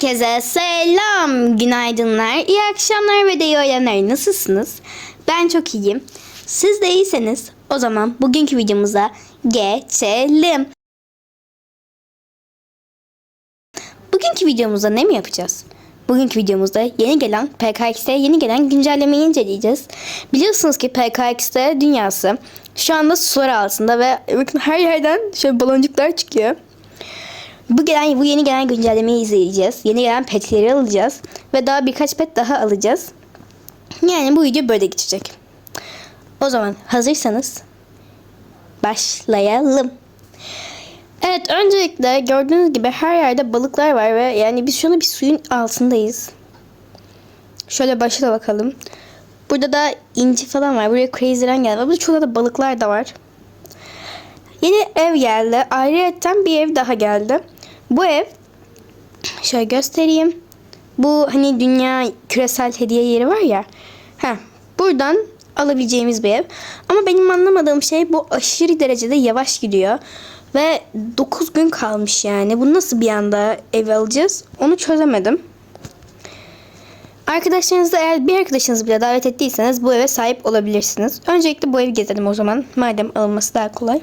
Herkese selam, günaydınlar, iyi akşamlar ve de iyi öğlenler. Nasılsınız? Ben çok iyiyim. Siz de iyiyseniz o zaman bugünkü videomuza geçelim. Bugünkü videomuzda ne mi yapacağız? Bugünkü videomuzda yeni gelen PKX'te yeni gelen güncellemeyi inceleyeceğiz. Biliyorsunuz ki PKX'te dünyası şu anda sular altında ve her yerden şöyle baloncuklar çıkıyor. Bu gelen bu yeni gelen güncellemeyi izleyeceğiz. Yeni gelen petleri alacağız ve daha birkaç pet daha alacağız. Yani bu video böyle geçecek. O zaman hazırsanız başlayalım. Evet öncelikle gördüğünüz gibi her yerde balıklar var ve yani biz şu anda bir suyun altındayız. Şöyle başa bakalım. Burada da inci falan var. Buraya Crazy'den geldi. Burada çok da balıklar da var. Yeni ev geldi. Ayrıca bir ev daha geldi. Bu ev şöyle göstereyim. Bu hani dünya küresel hediye yeri var ya. Ha, buradan alabileceğimiz bir ev. Ama benim anlamadığım şey bu aşırı derecede yavaş gidiyor. Ve 9 gün kalmış yani. Bu nasıl bir anda ev alacağız? Onu çözemedim. Arkadaşlarınızı eğer bir arkadaşınızı bile davet ettiyseniz bu eve sahip olabilirsiniz. Öncelikle bu evi gezelim o zaman. Madem alınması daha kolay.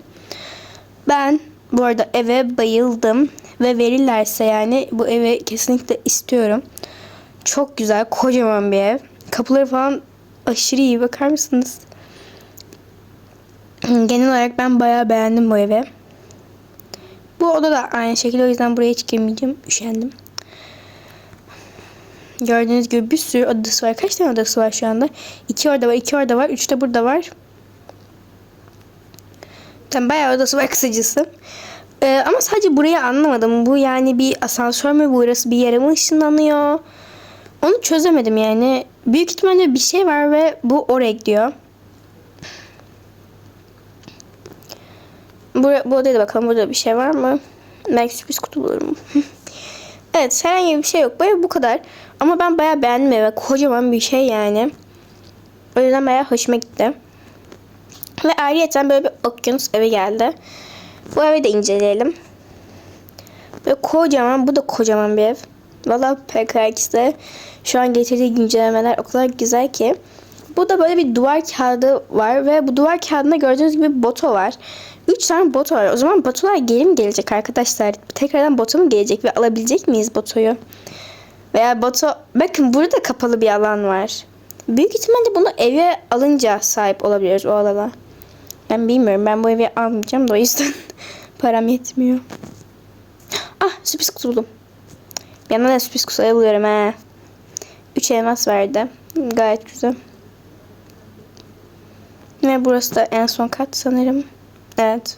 Ben bu arada eve bayıldım ve verirlerse yani bu evi kesinlikle istiyorum. Çok güzel, kocaman bir ev. Kapıları falan aşırı iyi bakar mısınız? Genel olarak ben bayağı beğendim bu evi. Bu oda da aynı şekilde o yüzden buraya hiç girmeyeceğim. Üşendim. Gördüğünüz gibi bir sürü odası var. Kaç tane odası var şu anda? İki orada var, iki orada var, üç de burada var. Tam bayağı odası var kısacası. Ee, ama sadece burayı anlamadım. Bu yani bir asansör mü burası bir yere mi ışınlanıyor? Onu çözemedim yani. Büyük ihtimalle bir şey var ve bu oraya gidiyor. Bu, bu odaya da bakalım. Burada bir şey var mı? Belki sürpriz kutu bulurum. evet herhangi bir şey yok. Böyle bu kadar. Ama ben bayağı beğendim eve. Kocaman bir şey yani. O yüzden bayağı hoşuma gitti. Ve ayrıca böyle bir okyanus evi geldi. Bu evi de inceleyelim. Böyle kocaman, bu da kocaman bir ev. Valla PKX'de şu an getirdiği güncellemeler o kadar güzel ki. Bu da böyle bir duvar kağıdı var ve bu duvar kağıdında gördüğünüz gibi boto var. 3 tane boto var. O zaman botolar geri mi gelecek arkadaşlar? Tekrardan boto mu gelecek ve alabilecek miyiz botoyu? Veya boto... Bakın burada kapalı bir alan var. Büyük ihtimalle bunu eve alınca sahip olabiliriz o alana. Ben bilmiyorum. Ben bu evi almayacağım da o yüzden param yetmiyor. Ah sürpriz kutu buldum. Bir da sürpriz kutu buluyorum he. 3 elmas verdi. Gayet güzel. Ve burası da en son kat sanırım. Evet.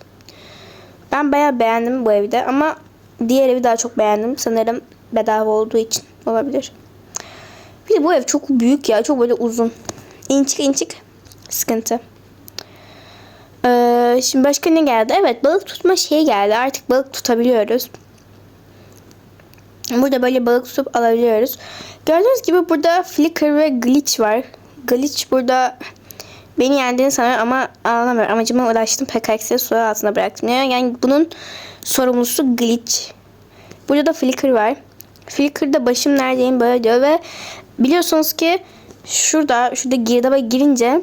Ben bayağı beğendim bu evde ama diğer evi daha çok beğendim. Sanırım bedava olduğu için olabilir. Bir de bu ev çok büyük ya. Çok böyle uzun. İnçik inçik sıkıntı. Ee, şimdi başka ne geldi? Evet balık tutma şeyi geldi. Artık balık tutabiliyoruz. Burada böyle balık tutup alabiliyoruz. Gördüğünüz gibi burada flicker ve glitch var. Glitch burada beni yendiğini sanıyor ama anlamıyorum. Amacıma ulaştım. PKX'leri su altına bıraktım. Yani bunun sorumlusu glitch. Burada da flicker var. Flicker'da başım neredeyim böyle diyor ve biliyorsunuz ki şurada şurada girdaba girince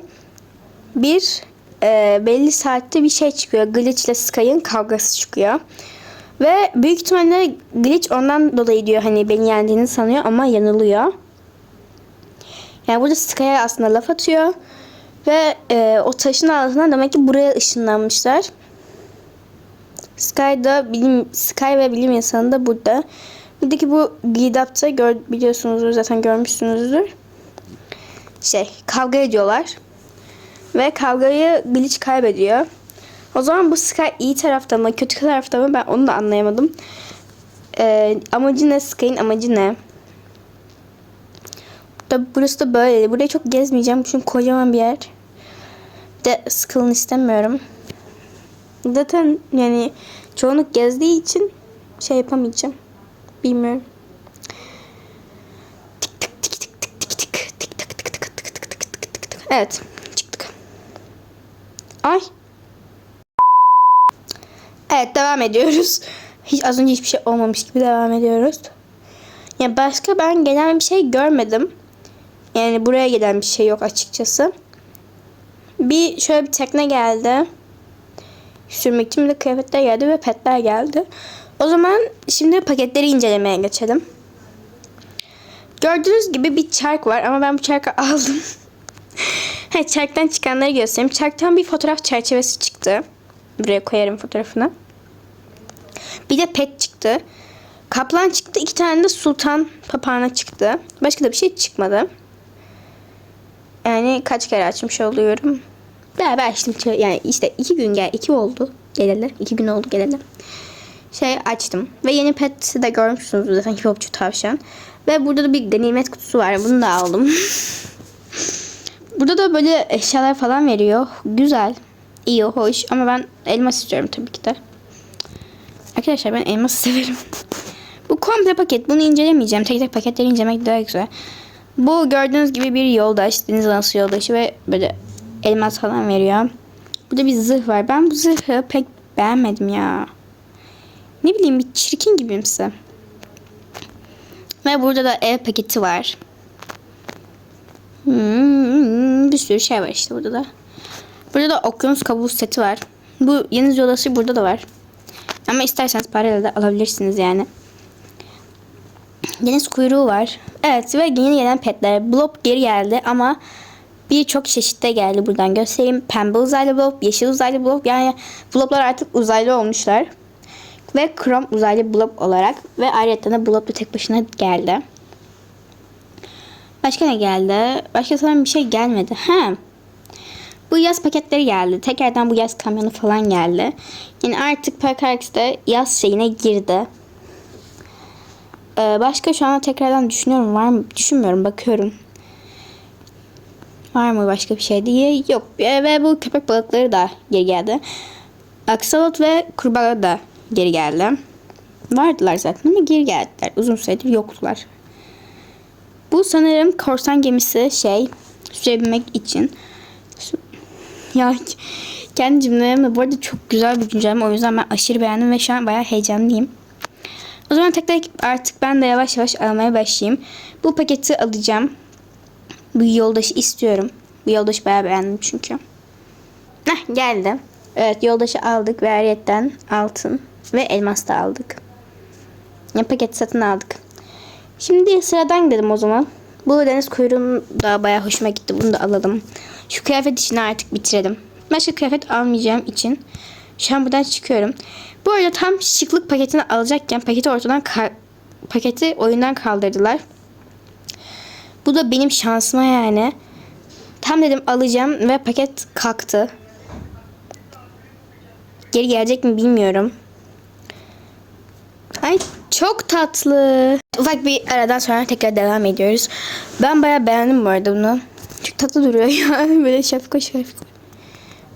bir e, belli saatte bir şey çıkıyor. Glitch ile Sky'ın kavgası çıkıyor. Ve büyük ihtimalle Glitch ondan dolayı diyor hani beni yendiğini sanıyor ama yanılıyor. Yani burada Sky'a aslında laf atıyor. Ve e, o taşın altından demek ki buraya ışınlanmışlar. Sky da bilim, Sky ve bilim insanı da burada. Buradaki bu Gidap'ta gör, biliyorsunuzdur zaten görmüşsünüzdür. Şey kavga ediyorlar. Ve kavgayı Glitch kaybediyor. O zaman bu Sky iyi tarafta mı kötü tarafta mı ben onu da anlayamadım. Ee, amacı ne Sky'ın amacı ne? Da burası da böyle. Burayı çok gezmeyeceğim çünkü kocaman bir yer. De sıkılın istemiyorum. Zaten yani çoğunluk gezdiği için şey yapamayacağım. Bilmiyorum. Evet. Ay. Evet devam ediyoruz. Hiç az önce hiçbir şey olmamış gibi devam ediyoruz. Ya başka ben gelen bir şey görmedim. Yani buraya gelen bir şey yok açıkçası. Bir şöyle bir tekne geldi. Sürmek için bir de kıyafetler geldi ve petler geldi. O zaman şimdi paketleri incelemeye geçelim. Gördüğünüz gibi bir çark var ama ben bu çarkı aldım. ha, çarktan çıkanları göstereyim. Çarktan bir fotoğraf çerçevesi çıktı. Buraya koyarım fotoğrafını. Bir de pet çıktı. Kaplan çıktı. iki tane de sultan papağana çıktı. Başka da bir şey çıkmadı. Yani kaç kere açmış oluyorum. Beraber açtım. Yani işte iki gün gel, iki oldu geleli. iki gün oldu geleli. Şey açtım. Ve yeni pet de görmüşsünüz zaten hipopçu tavşan. Ve burada da bir ganimet kutusu var. Bunu da aldım. burada da böyle eşyalar falan veriyor. Güzel. iyi, hoş. Ama ben elmas istiyorum tabii ki de. Arkadaşlar ben elmas severim. Bu komple paket. Bunu incelemeyeceğim. Tek tek paketleri incelemek daha güzel. Bu gördüğünüz gibi bir yoldaş. Deniz anası yoldaşı ve böyle elmas falan veriyor. Burada bir zırh var. Ben bu zırhı pek beğenmedim ya. Ne bileyim bir çirkin gibimsi. Ve burada da ev paketi var. Hmm, bir sürü şey var işte burada da. Burada da okyanus kabuğu seti var. Bu deniz yoldaşı burada da var. Ama isterseniz parayla da alabilirsiniz yani. Deniz kuyruğu var. Evet ve yeni gelen petler. Blob geri geldi ama birçok çeşitte geldi buradan göstereyim. Pembe uzaylı blob, yeşil uzaylı blob. Yani bloblar artık uzaylı olmuşlar. Ve krom uzaylı blob olarak. Ve ayrıca da blob da tek başına geldi. Başka ne geldi? Başka sanırım bir şey gelmedi. Ha. Bu yaz paketleri geldi. Tekrardan bu yaz kamyonu falan geldi. Yani artık Parkarx'te yaz şeyine girdi. Ee, başka şu an tekrardan düşünüyorum var mı? Düşünmüyorum bakıyorum. Var mı başka bir şey diye? Yok. Ee, ve bu köpek balıkları da geri geldi. Aksalot ve kurbağa da geri geldi. Vardılar zaten ama geri geldiler. Uzun süredir yoktular. Bu sanırım korsan gemisi şey sürebilmek için. Ya kendi cümlelerimle bu arada çok güzel bir güncelleme. O yüzden ben aşırı beğendim ve şu an bayağı heyecanlıyım. O zaman tek tek artık ben de yavaş yavaş almaya başlayayım. Bu paketi alacağım. Bu yoldaşı istiyorum. Bu yoldaşı bayağı beğendim çünkü. Heh geldi. Evet yoldaşı aldık ve ayrıyetten altın ve elmas da aldık. Ya paket satın aldık. Şimdi sıradan gidelim o zaman. Bu deniz kuyruğum da bayağı hoşuma gitti. Bunu da alalım. Şu kıyafet işini artık bitirelim. Başka kıyafet almayacağım için şu an buradan çıkıyorum. Bu arada tam şıklık paketini alacakken paketi ortadan paketi oyundan kaldırdılar. Bu da benim şansıma yani. Tam dedim alacağım ve paket kalktı. Geri gelecek mi bilmiyorum. Çok tatlı. Ufak bir aradan sonra tekrar devam ediyoruz. Ben bayağı beğendim bu arada bunu. Çok tatlı duruyor ya. Böyle şapka şapka.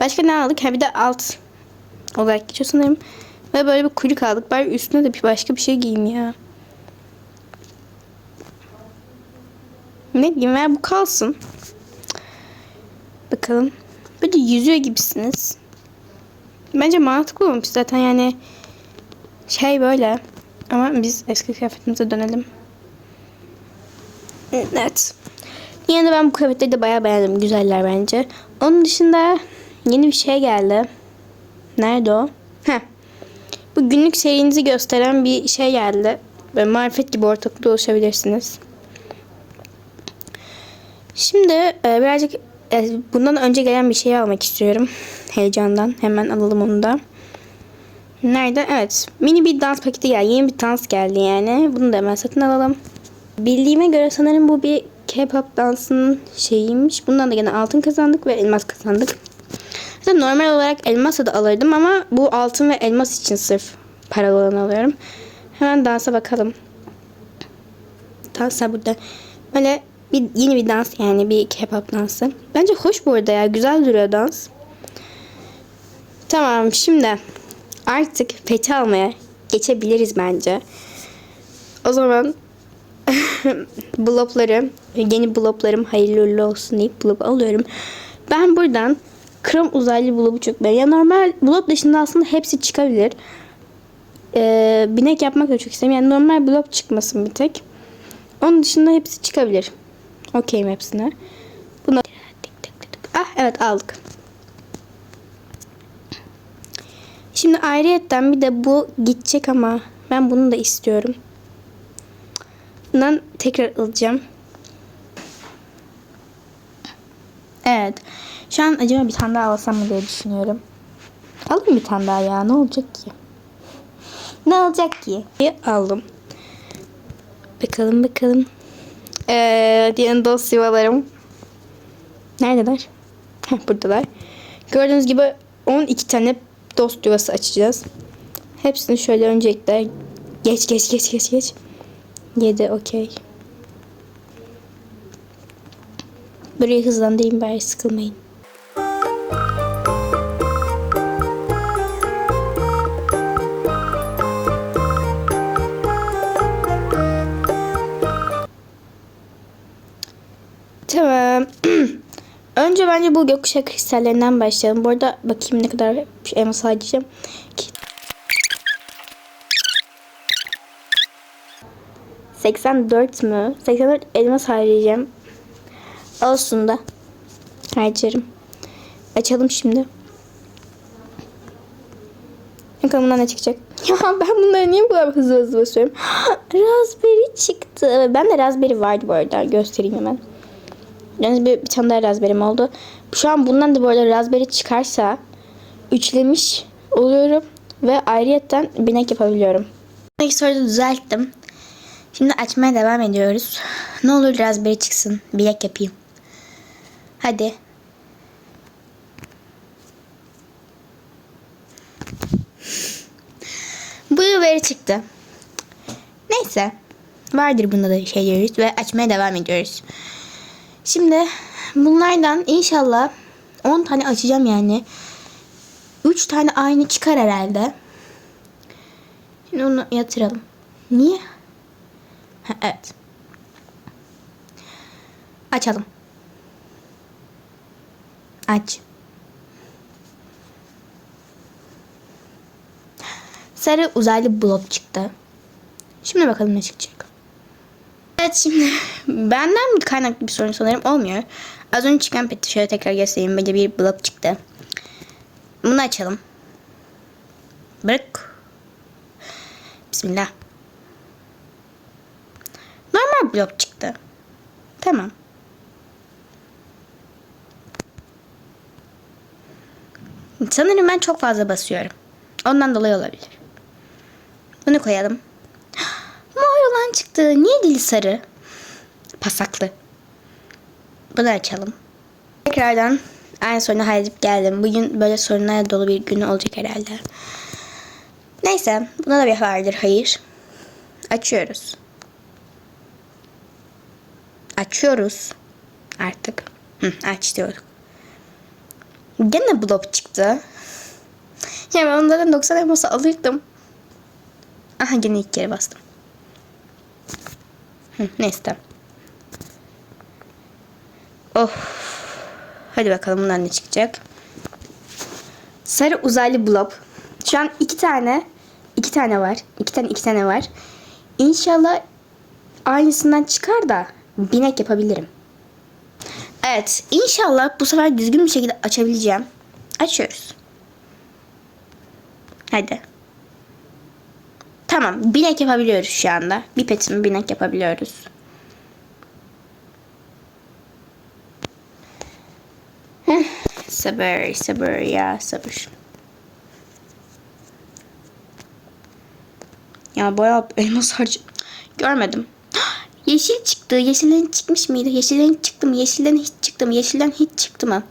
Başka ne aldık? Ha bir de alt olarak geçiyor sanırım. Ve böyle bir kuyruk aldık. Bari üstüne de bir başka bir şey giyeyim ya. Ne diyeyim ver bu kalsın. Bakalım. Böyle yüzüyor gibisiniz. Bence mantıklı olmuş zaten yani şey böyle. Ama biz eski kıyafetimize dönelim. Evet. Yine de ben bu kıyafetleri de bayağı beğendim. Güzeller bence. Onun dışında yeni bir şey geldi. Nerede o? Heh. Bu günlük serinizi gösteren bir şey geldi. Böyle marifet gibi ortaklıkta oluşabilirsiniz. Şimdi e, birazcık e, bundan önce gelen bir şey almak istiyorum. Heyecandan. Hemen alalım onu da. Nerede? Evet. Mini bir dans paketi geldi. Yeni bir dans geldi yani. Bunu da hemen satın alalım. Bildiğime göre sanırım bu bir K-pop dansının şeyiymiş. Bundan da yine altın kazandık ve elmas kazandık. Zaten normal olarak elmas da alırdım ama bu altın ve elmas için sırf paralı olanı alıyorum. Hemen dansa bakalım. Dansa burada. Böyle bir yeni bir dans yani bir K-pop dansı. Bence hoş bu arada ya. Güzel duruyor dans. Tamam şimdi artık peti almaya geçebiliriz bence. O zaman blopları, yeni bloplarım hayırlı uğurlu olsun deyip blop alıyorum. Ben buradan krom uzaylı blobu çok beğeniyorum. Ya normal blop dışında aslında hepsi çıkabilir. Ee, binek yapmak da çok istemiyorum. Yani normal blop çıkmasın bir tek. Onun dışında hepsi çıkabilir. Okeyim hepsine. Bunu. Ah evet aldık. Şimdi ayrıyetten bir de bu gidecek ama ben bunu da istiyorum. Bundan tekrar alacağım. Evet. Şu an acaba bir tane daha alsam mı diye düşünüyorum. Alayım bir tane daha ya. Ne olacak ki? Ne olacak ki? Aldım. Bakalım bakalım. Ee, diğer dosyalarım. Neredeler? Heh, buradalar. Gördüğünüz gibi 12 tane dost yuvası açacağız. Hepsini şöyle öncelikle geç geç geç geç geç. 7 okey. Burayı hızlandırayım bari sıkılmayın. Önce bence bu gökkuşağı kristallerinden başlayalım. Bu arada bakayım ne kadar elmas harcayacağım. Ki- 84 mü? 84 elmas harcayacağım. Olsun da. Harcarım. Açalım şimdi. Bakalım bundan ne çıkacak. Ya ben bunları niye bu kadar hızlı hızlı basıyorum? raspberry çıktı. Ben de raspberry vardı bu arada. Göstereyim hemen. Yalnız bir, bir tane daha raspberry'm oldu. Şu an bundan da böyle raspberry çıkarsa üçlemiş oluyorum ve ayrıyetten binek yapabiliyorum. İlk soruda düzelttim. Şimdi açmaya devam ediyoruz. Ne olur raspberry çıksın. Bilek yapayım. Hadi. Blueberry çıktı. Neyse. Vardır bunda da şey diyoruz ve açmaya devam ediyoruz. Şimdi bunlardan inşallah 10 tane açacağım yani. 3 tane aynı çıkar herhalde. Şimdi onu yatıralım. Niye? Ha, evet. Açalım. Aç. Sarı uzaylı blob çıktı. Şimdi bakalım ne çıkacak. Evet şimdi benden kaynaklı bir sorun sanırım olmuyor. Az önce çıkan peti şöyle tekrar göstereyim. Böyle bir blob çıktı. Bunu açalım. Bırak. Bismillah. Normal blob çıktı. Tamam. Sanırım ben çok fazla basıyorum. Ondan dolayı olabilir. Bunu koyalım. Olan çıktı. Niye dili sarı? Pasaklı. Bunu açalım. Tekrardan aynı sorunu halledip geldim. Bugün böyle sorunlarla dolu bir gün olacak herhalde. Neyse. Buna da bir vardır. Hayır. Açıyoruz. Açıyoruz. Artık. Hı, aç diyorduk. Gene blob çıktı. Ya ben onlardan 90 elması alırdım. Aha gene ilk kere bastım. Hı, neyse. Oh. Hadi bakalım bundan ne çıkacak. Sarı uzaylı blob. Şu an iki tane iki tane var. İki tane iki tane var. İnşallah aynısından çıkar da binek yapabilirim. Evet. inşallah bu sefer düzgün bir şekilde açabileceğim. Açıyoruz. Hadi. Tamam. Binek yapabiliyoruz şu anda. Bir petimi binek yapabiliyoruz. Heh, sabır, sabır ya, sabır. Ya bayağı elmas harcı... Görmedim. Yeşil çıktı. Yeşilden çıkmış mıydı? Yeşilden çıktı mı? Yeşilden hiç çıktı mı? Yeşilden hiç çıktı mı?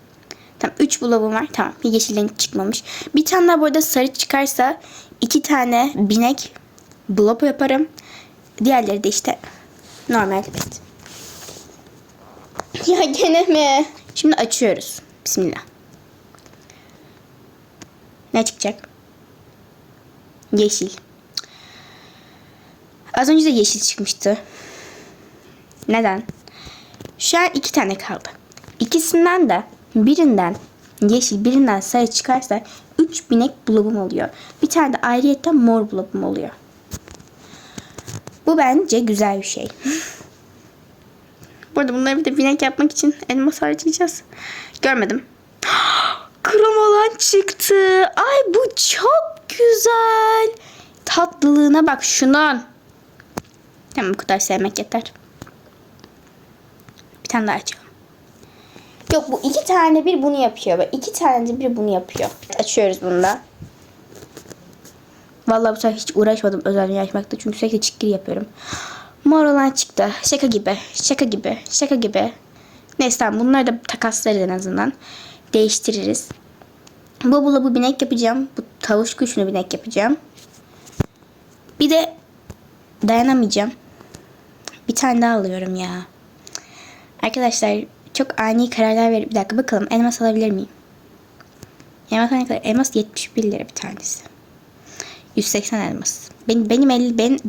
Tamam 3 bulabım var. Tamam yeşilden hiç çıkmamış. Bir tane daha burada sarı çıkarsa iki tane binek blob yaparım. Diğerleri de işte normal pet. Ya gene mi? Şimdi açıyoruz. Bismillah. Ne çıkacak? Yeşil. Az önce de yeşil çıkmıştı. Neden? Şu an iki tane kaldı. İkisinden de birinden yeşil birinden sarı çıkarsa 3 binek blobum oluyor. Bir tane de ayrıyetten mor blobum oluyor. Bu bence güzel bir şey. Burada bunları bir de binek yapmak için elmas harcayacağız. Görmedim. Krom olan çıktı. Ay bu çok güzel. Tatlılığına bak şunun. Tamam bu kadar sevmek yeter. Bir tane daha açalım. Yok bu iki tane bir bunu yapıyor. İki tane de bir bunu yapıyor. Açıyoruz bunu da. Vallahi bu sefer hiç uğraşmadım özelliğini açmakta. Çünkü sürekli çıkkır yapıyorum. Mor olan çıktı. Şaka gibi. Şaka gibi. Şaka gibi. Neyse tamam bunları da takaslarız en azından. Değiştiririz. Bu bula bu binek yapacağım. Bu tavus kuşunu binek yapacağım. Bir de dayanamayacağım. Bir tane daha alıyorum ya. Arkadaşlar çok ani kararlar verip bir dakika bakalım elmas alabilir miyim? Elmas? Elmas 71 lira bir tanesi. 180 elmas. Benim benim el ben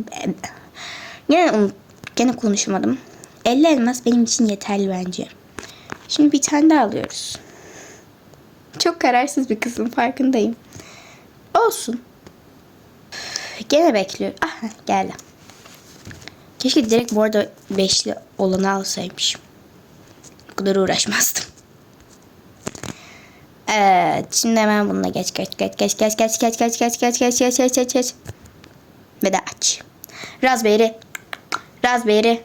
gene gene konuşamadım. 50 elmas benim için yeterli bence. Şimdi bir tane daha alıyoruz. Çok kararsız bir kızım farkındayım. Olsun. Gene bekliyorum. Ah geldi. Keşke direkt bu arada beşli olanı alsaymışım. Bu kadar uğraşmazdım. Evet. Şimdi hemen bununla geç geç geç geç geç geç geç geç geç geç geç geç geç geç geç ve de aç. Raspberry. Raspberry.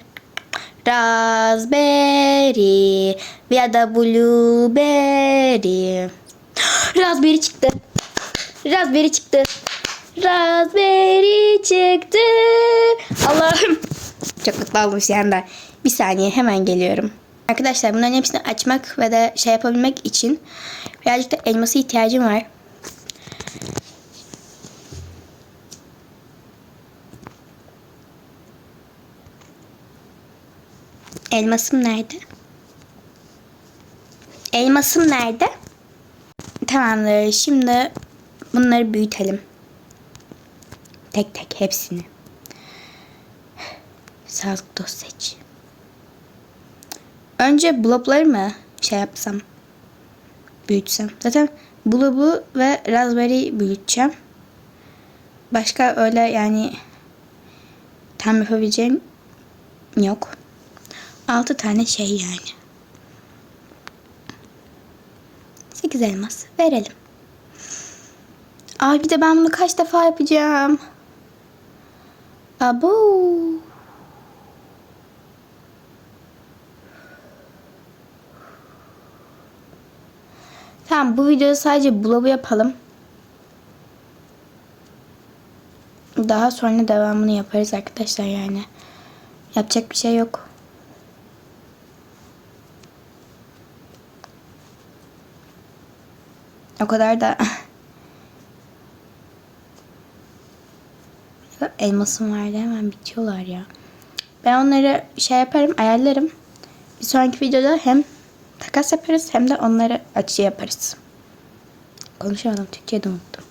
Raspberry. Ya da blueberry. Raspberry çıktı. Raspberry çıktı. Raspberry çıktı. Allah'ım. Çok mutlu oldum şu anda. Bir saniye hemen geliyorum. Arkadaşlar bunların hepsini açmak ve de şey yapabilmek için birazcık da elması ihtiyacım var. Elmasım nerede? Elmasım nerede? Tamamdır. Şimdi bunları büyütelim. Tek tek hepsini. Sağlık dost seç. Önce blobları mı şey yapsam? Büyütsem. Zaten blobu ve raspberry büyüteceğim. Başka öyle yani tam yapabileceğim yok. 6 tane şey yani. 8 elmas verelim. Ay bir de ben bunu kaç defa yapacağım? Abo. Tamam bu videoda sadece blobu yapalım. Daha sonra devamını yaparız arkadaşlar yani. Yapacak bir şey yok. O kadar da elmasım vardı hemen bitiyorlar ya. Ben onları şey yaparım ayarlarım. Bir sonraki videoda hem takas yaparız hem de onları açı yaparız. Konuşamadım Türkçe'de unuttum.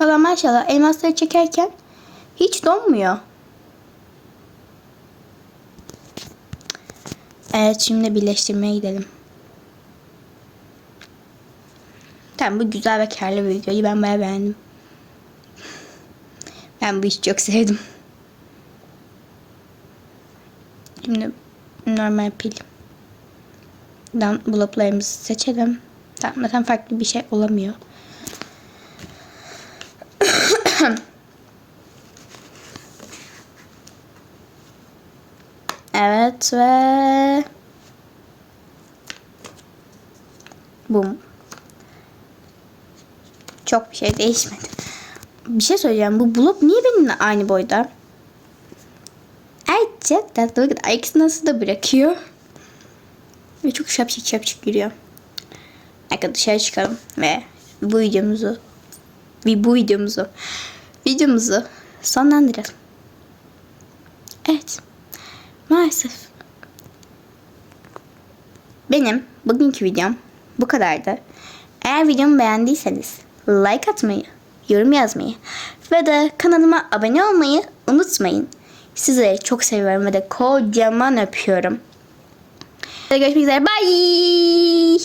Valla maşallah elmasları çekerken hiç donmuyor. Evet şimdi birleştirmeye gidelim. Tamam bu güzel ve karlı bir videoyu ben bayağı beğendim. Ben bu işi çok sevdim. Şimdi normal pil. Dan bloklarımızı seçelim. Tamam zaten farklı bir şey olamıyor. Evet ve bum. Çok bir şey değişmedi. Bir şey söyleyeceğim. Bu blok niye benimle aynı boyda? Tatlı. Bakın ayaküstü nasıl da bırakıyor. Ve çok şapşik şapşik yürüyor. Arkadaşlar dışarı çıkalım ve bu videomuzu ve bu videomuzu videomuzu sonlandıralım. Evet. Maalesef. Benim bugünkü videom bu kadardı. Eğer videomu beğendiyseniz like atmayı, yorum yazmayı ve de kanalıma abone olmayı unutmayın. Sizleri çok seviyorum ve de kocaman öpüyorum. Görüşmek üzere. Bye.